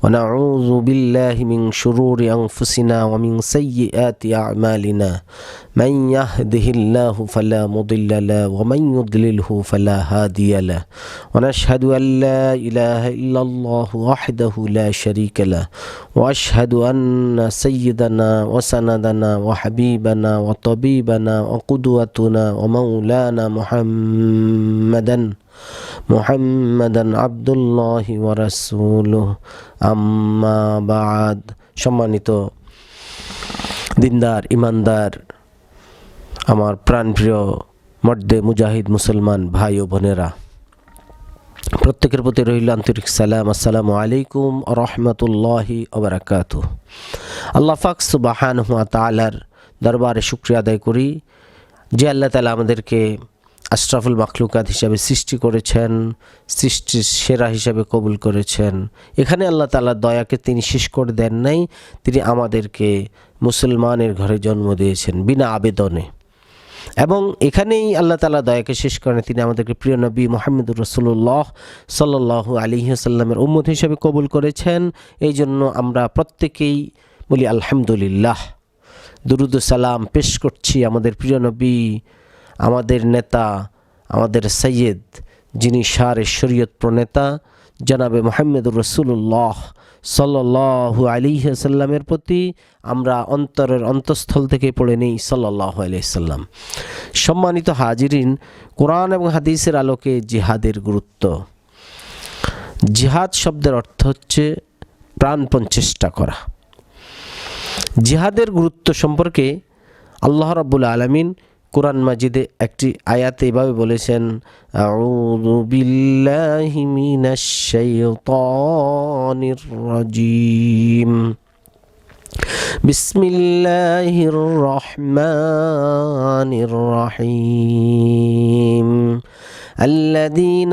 ونعوذ بالله من شرور أنفسنا ومن سيئات أعمالنا. من يهده الله فلا مضل له ومن يضلله فلا هادي له. ونشهد أن لا إله إلا الله وحده لا شريك له. وأشهد أن سيدنا وسندنا وحبيبنا وطبيبنا وقدوتنا ومولانا محمدا মুহাম্মাদান আবদুল্লাহ ওয়ারাসুলুহ আম্মা বাদ। সম্মানিত দিনদার, ইমানদার, আমার প্রাণপ্রিয় মর্দে মুজাহিদ মুসলমান ভাই ও বোনেরা, প্রত্যেকের প্রতি রইল আন্তরিক সালাম। আসসালামু আলাইকুম রহমতুল্লাহি ওবরাকাত আল্লাহ ফাক সুবাহান হুয়া তালার দরবারে শুক্রিয়া আদায় করি। যে আল্লাহ তালা আমাদেরকে আশরাফুল মাখলুকাত হিসাবে সৃষ্টি করেছেন, সৃষ্টির সেরা হিসাবে কবুল করেছেন। এখানে আল্লাহ তালার দয়াকে তিনি শেষ করে দেন নাই, তিনি আমাদেরকে মুসলমানের ঘরে জন্ম দিয়েছেন বিনা আবেদনে। এবং এখানেই আল্লাহ তালা দয়াকে শেষ করেন, তিনি আমাদেরকে প্রিয় নবী মোহাম্মদুর রসুল্লাহ সাল্লাহ আলী সাল্লামের উম্মত হিসাবে কবুল করেছেন। এই জন্য আমরা প্রত্যেকেই বলি আলহামদুলিল্লাহ। দুরুদ সালাম পেশ করছি আমাদের প্রিয় নবী আমাদের নেতা, আমাদের সৈয়দ, যিনি সারে শরীয়ত প্রণেতা, জনাবে মোহাম্মদুর রসুল্লাহ সাল্লাহু আলিহাসাল্লামের প্রতি আমরা অন্তরের অন্তঃস্থল থেকে পড়ে নেই সাল্লাহ আলাইসাল্লাম সম্মানিত হাজিরিন, কোরআন এবং হাদিসের আলোকে জিহাদের গুরুত্ব। জিহাদ শব্দের অর্থ হচ্ছে প্রাণপণ চেষ্টা করা। জিহাদের গুরুত্ব সম্পর্কে আল্লাহ রাব্বুল আলমিন কোরআন মাজিদে একটি আয়াতে এভাবে বলেছেন আউযু বিল্লাহি মিনাশ শাইতানির রাজিম। বিসমিল্লাহির রহমানির রহিম। الذين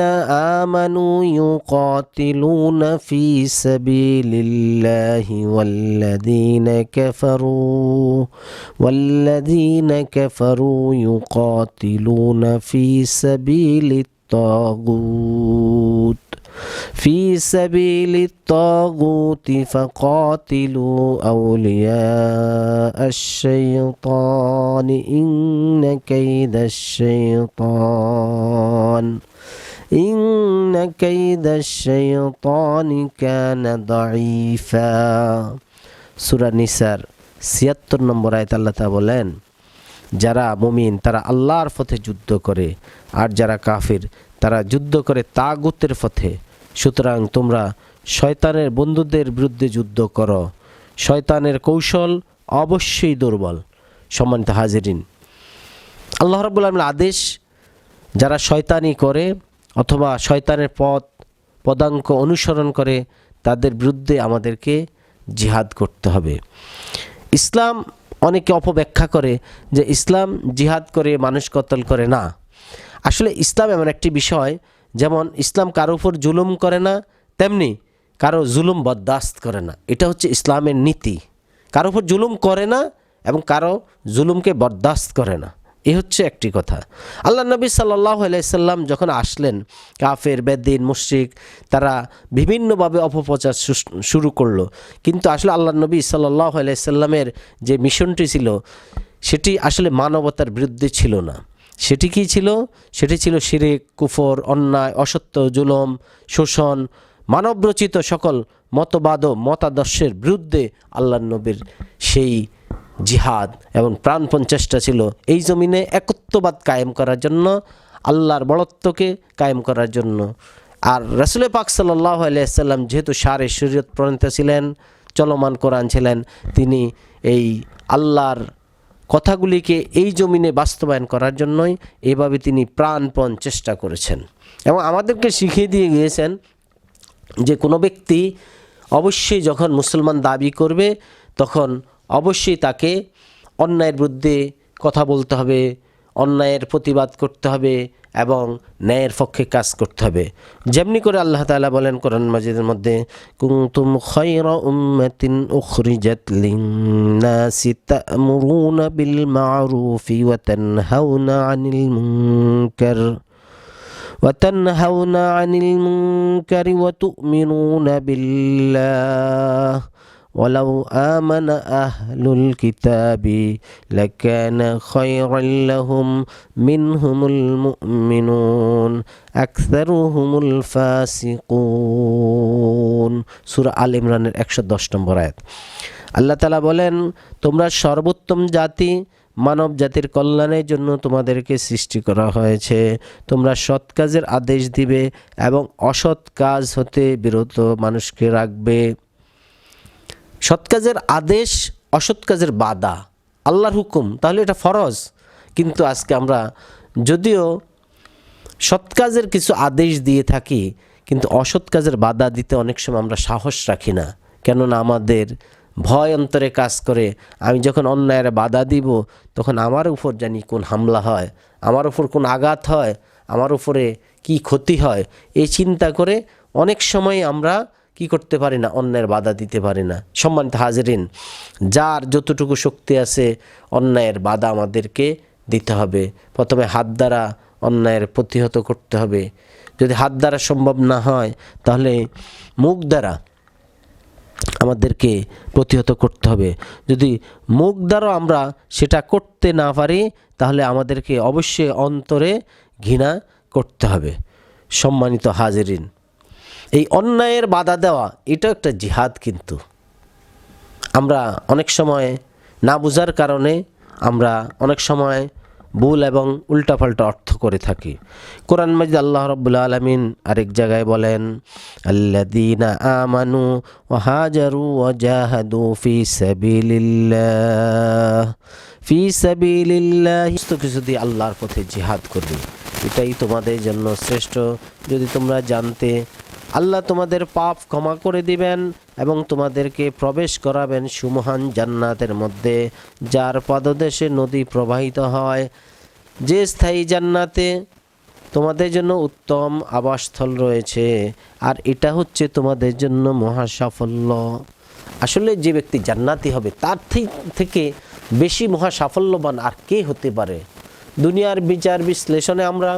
آمنوا يقاتلون في سبيل الله والذين كفروا والذين كفروا يقاتلون في سبيل الطاغوت. في سبيل الطاغوت فقاتلوا أولياء الشيطان إن كيد الشيطان إن كيد الشيطان كان ضعيفا سورة নিসার ছিয়াত্তর নম্বর আয়ত আল্লাহ তা বলেন যারা মুমিন তারা আল্লাহর পথে যুদ্ধ করে আর যারা কাফির তারা যুদ্ধ করে তাগুতের পথে সুতরাং তোমরা শয়তানের বন্ধুদের বিরুদ্ধে যুদ্ধ করো। শয়তানের কৌশল অবশ্যই দুর্বল। সম্মানিত হাজিরিন, আল্লাহ রাবুল আলমের আদেশ, যারা শয়তানি করে অথবা শয়তানের পথ, পদাঙ্ক অনুসরণ করে, তাদের বিরুদ্ধে আমাদেরকে জিহাদ করতে হবে। ইসলাম অনেকে অপব্যাখ্যা করে যে ইসলাম জিহাদ করে মানুষ কতল করে না। আসলে ইসলাম এমন একটি বিষয় যেমন ইসলাম কারও উপর জুলুম করে না, তেমনি কারও জুলুম বরদাস্ত করে না। এটা হচ্ছে ইসলামের নীতি। কারও উপর জুলুম করে না এবং কারও জুলুমকে বরদাস্ত করে না। এ হচ্ছে একটি কথা। আল্লাহ নবী সাল্লাহ আলাইসাল্লাম যখন আসলেন, কাফের, বেদিন, মুশ্রিক, তারা বিভিন্নভাবে অপপ্রচার শুরু করল। কিন্তু আসলে আল্লাহ নবী সাল্লাহ আলাইসাল্লামের যে মিশনটি ছিল, সেটি আসলে মানবতার বিরুদ্ধে ছিল না। সেটি কি ছিল? সেটি ছিল শিরিক, কুফর, অন্যায়, অসত্য, জুলম, শোষণ, মানবরচিত সকল মতবাদ ও মতাদর্শের বিরুদ্ধে আল্লাহ নবীর সেই জিহাদ এবং প্রাণপণ চেষ্টা ছিল। এই জমিনে একত্ববাদ কায়েম করার জন্য, আল্লাহর বড়ত্বকে কায়েম করার জন্য। আর রসুল পাক সাল্লাহ আলিয়াল্লাম যেহেতু সারে শরীয়ত প্রণীত ছিলেন, চলমান কোরআন ছিলেন, তিনি এই আল্লাহর কথাগুলিকে এই জমিনে বাস্তবায়ন করার জন্যই এভাবে তিনি প্রাণপণ চেষ্টা করেছেন। এবং আমাদেরকে শিখিয়ে দিয়ে গিয়েছেন যে কোনো ব্যক্তি অবশ্যই যখন মুসলমান দাবি করবে, তখন অবশ্যই তাকে অন্যায়ের বিরুদ্ধে কথা বলতে হবে অন্যায়ের প্রতিবাদ করতে হবে এবং ন্যায়ের পক্ষে কাজ করতে হবে যেমনি করে আল্লাহ তাআলা বলেন কোরআন মাজিদের মধ্যে কুনতুম খায়রা উম্মাতিন উখরিজাত লিন-নাসি তা'মুরুনা বিল মা'রুফি ওয়া তানহাউনা আনিল মুনকার وتنهون عن المنكر وتؤمنون بالله ওয়ালাউ আমানা আহলুল কিতাবি লাকানা খায়রাল লাহুম মিনহুমুল মুমিনুন আকসারুহুমুল ফাসিকুন সূরা আল ইমরানের 110 নম্বর আয়াত। আল্লাহ তাআলা বলেন, তোমরা সর্বোত্তম জাতি মানব জাতির কল্যাণের জন্য তোমাদেরকে সৃষ্টি করা হয়েছে। তোমরা সৎ কাজের আদেশ দিবে এবং অসৎ কাজ হতে বিরত মানুষকে রাখবে। সৎ কাজের আদেশ, অসৎ কাজের বাধা। আল্লাহর হুকুম, তাহলে এটা ফরজ। কিন্তু আজকে আমরা যদিও সৎ কাজের কিছু আদেশ দিয়ে থাকি, কিন্তু অসৎ কাজের বাধা দিতে অনেক সময় আমরা সাহস রাখি না। কেননা আমাদের ভয় অন্তরে কাজ করে, আমি যখন অন্যায়ের বাধা দিব, তখন আমার উপর জানি কোন হামলা হয়, আমার উপর কোন আঘাত হয়, আমার উপরে কি ক্ষতি হয়, এই চিন্তা করে অনেক সময় আমরা কি করতে পারি না অন্যায়ের বাধা দিতে পারি না। সম্মানিত হাজরিন, যার যতটুকু শক্তি আছে অন্যায়ের বাধা আমাদেরকে দিতে হবে। প্রথমে হাত দ্বারা অন্যায়ের প্রতিহত করতে হবে। যদি হাত দ্বারা সম্ভব না হয়, তাহলে মুখ দ্বারা আমাদেরকে প্রতিহত করতে হবে। যদি মুখ দ্বারা আমরা সেটা করতে না পারি, তাহলে আমাদেরকে অবশ্যই অন্তরে ঘৃণা করতে হবে। সম্মানিত হাজিরিন এই অন্যায়ের বাধা দেওয়া এটা একটা জিহাদ কিন্তু। আমরা অনেক সময় না বোঝার কারণে আমরা অনেক সময় ভুল এবং উল্টাপাল্টা অর্থ করে থাকি। কোরআন মাজিদ আল্লাহ রব্বুল আলমিন আরেক জায়গায় বলেন আল্লাদিনা আমানু ওয়াহাজারু ওয়াজাহাদু ফি সাবিলিল্লাহ। ফি সাবিলিল্লাহ। সমস্ত কিছু দিয়ে আল্লাহর পথে জিহাদ করবে এটাই তোমাদের জন্য শ্রেষ্ঠ। যদি তোমরা জানতে আল্লাহ তোমাদের পাপ ক্ষমা করে দিবেন এবং তোমাদেরকে প্রবেশ করাবেন সুমহান জান্নাতের মধ্যে, যার পদদেশে নদী প্রবাহিত হয়। যে স্থায়ী জান্নাতে তোমাদের জন্য উত্তম আবাসস্থল রয়েছে, আর এটা হচ্ছে তোমাদের জন্য মহা সাফল্য আসলে যে ব্যক্তি জান্নাতি হবে, তার থেকে বেশি মহা সাফল্যবান আর কে হতে পারে? দুনিয়ার বিচার বিশ্লেষণে আমরা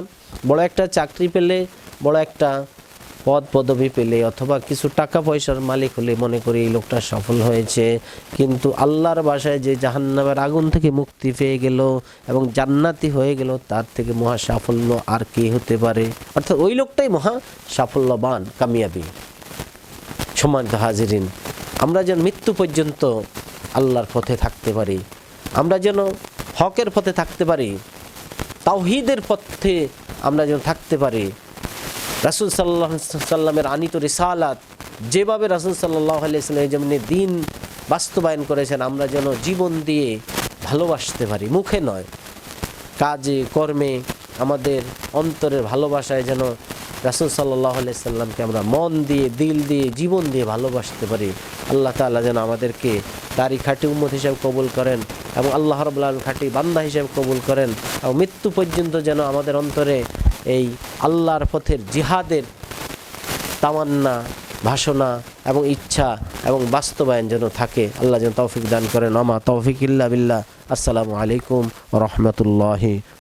বড় একটা চাকরি পেলে, বড় একটা পদ পদবি পেলে অথবা কিছু টাকা পয়সার মালিক হলে মনে করি এই লোকটা সফল হয়েছে। কিন্তু আল্লাহর বাসায় যে জাহান্নামের আগুন থেকে মুক্তি পেয়ে গেল এবং জান্নাতি হয়ে গেল, তার থেকে মহা সাফল্য আর কে হতে পারে? অর্থাৎ ওই লোকটাই মহা সাফল্যবান, কামিয়াবি। সম্মানিত হাজিরিন, আমরা যেন মৃত্যু পর্যন্ত আল্লাহর পথে থাকতে পারি। আমরা যেন হকের পথে থাকতে পারি, তাওহিদের পথে আমরা যেন থাকতে পারি। রাসুল সাল্লাহ সাল্লামের আনিত রিসালাত, যেভাবে রাসুল সাল্লাহ আলিয়াল্লাম যেমনি দিন বাস্তবায়ন করেছেন, আমরা যেন জীবন দিয়ে ভালোবাসতে পারি, মুখে নয়। কাজে, কর্মে, আমাদের অন্তরের ভালোবাসায় যেন রাসুল সাল্লাহ সাল্লামকে আমরা মন দিয়ে, দিল দিয়ে, জীবন দিয়ে ভালোবাসতে পারি। আল্লাহ তাআলা যেন আমাদেরকে তারই খাঁটি উম্মত হিসাবে কবুল করেন এবং আল্লাহ রবুল্লাহ খাঁটি বান্দা হিসাবে কবুল করেন এবং মৃত্যু পর্যন্ত যেন আমাদের অন্তরে এই আল্লাহর পথের জিহাদের তামান্না, ভাষণা এবং ইচ্ছা এবং বাস্তবায়ন যেন থাকে। আল্লাহ যেন তৌফিক দান করেন। আমা তৌফিক ইল্লা বিল্লাহ। আসসালামু আলাইকুম রহমতুল্লাহি